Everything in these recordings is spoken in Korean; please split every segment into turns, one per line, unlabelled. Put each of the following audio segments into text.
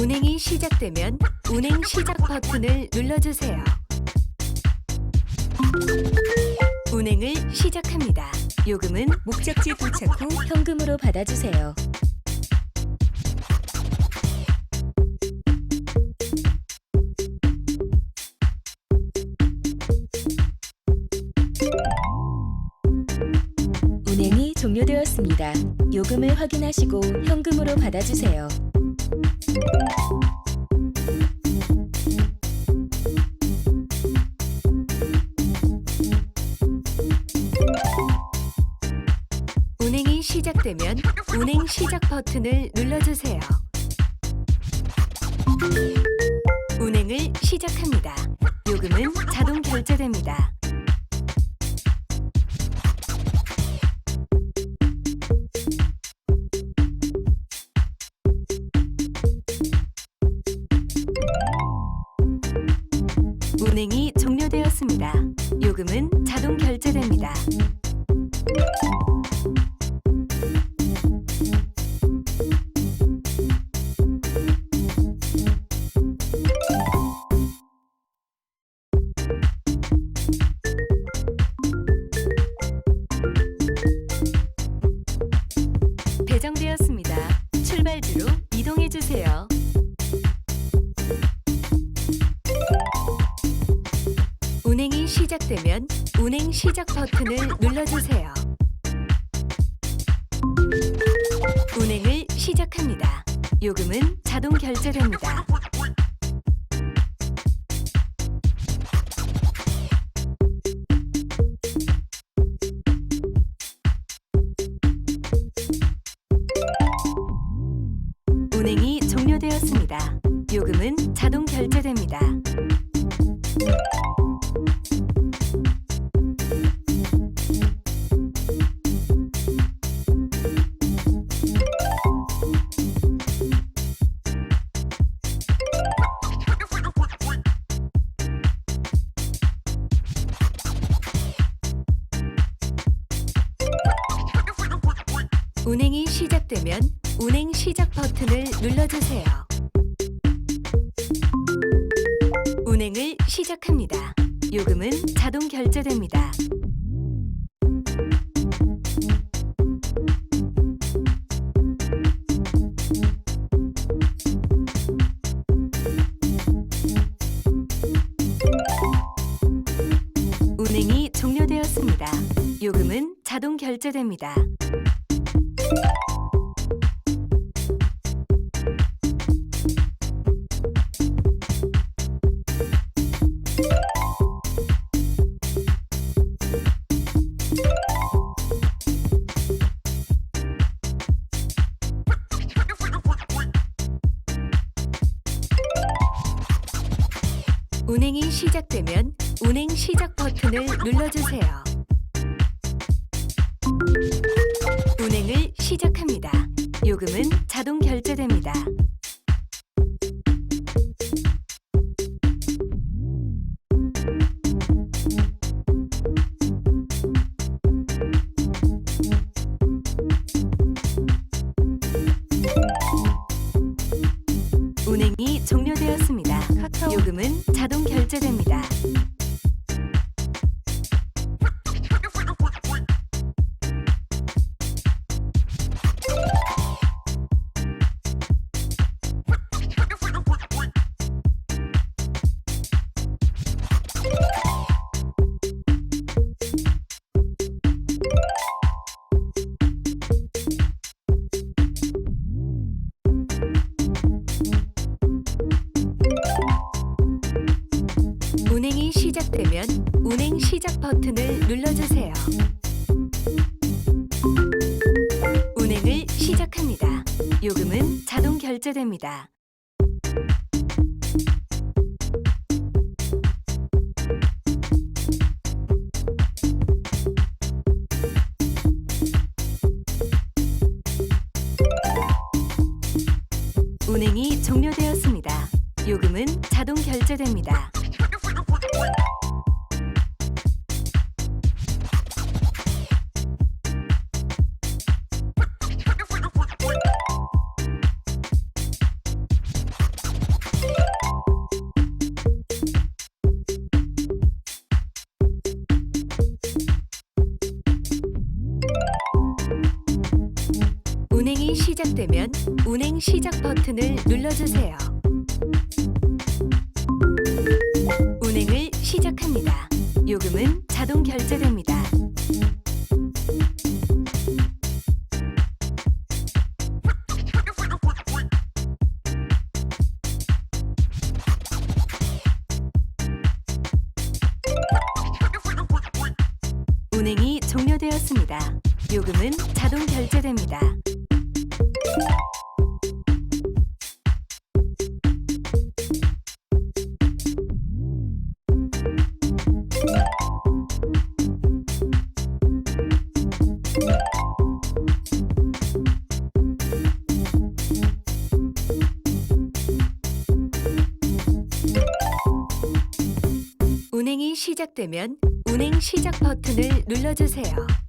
운행이 시작되면 운행 시작 버튼을 눌러주세요. 운행을 시작합니다. 요금은 목적지 도착 후 현금으로 받아주세요. 운행이 종료되었습니다. 요금을 확인하시고 현금으로 받아주세요. 시작되면 운행 시작 버튼을 눌러주세요. 운행을 시작합니다. 요금은 자동 결제됩니다. 운행이 종료되었습니다. 요금은 자동 결제됩니다. 시작되면 운행 시작 버튼을 눌러주세요. 운행을 시작합니다. 요금은 자동 결제됩니다. 운행이 종료되었습니다. 요금은 자동 결제됩니다. 운행이 시작되면 운행 시작 버튼을 눌러주세요. 운행을 시작합니다. 요금은 자동 결제됩니다. 운행이 종료되었습니다. 요금은 자동 결제됩니다. 운행이 시작되면 운행 시작 버튼을 눌러주세요. 시작합니다. 요금은 자동 결제됩니다. 운행이 종료되었습니다. 요금은 자동 결제됩니다. 시작 버튼을 눌러주세요. 운행을 시작합니다. 요금은 자동 결제됩니다. 운행이 종료되었습니다. 요금은 자동 결제됩니다. 시작되면 운행 시작 버튼을 눌러주세요. 운행을 시작합니다. 요금은 자동 결제됩니다. 운행이 종료되었습니다. 요금은 자동 결제됩니다. 운행이 시작되면 운행 시작 버튼을 눌러주세요.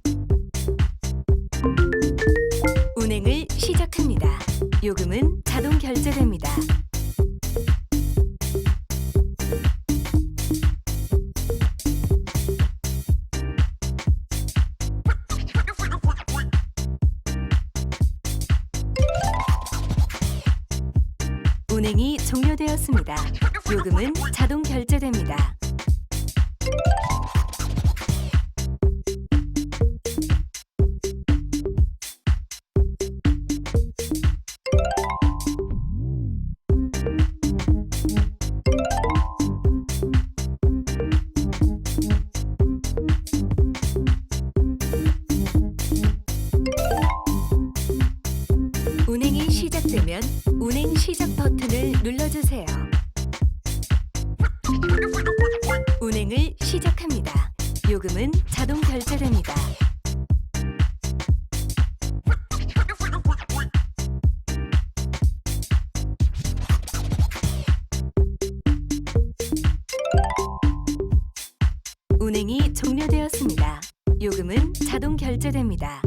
요금은 자동 결제됩니다. 운행이 종료되었습니다. 요금은 자동 결제됩니다. 되면 운행 시작 버튼을 눌러주세요. 운행을 시작합니다. 요금은 자동 결제됩니다. 운행이 종료되었습니다. 요금은 자동 결제됩니다.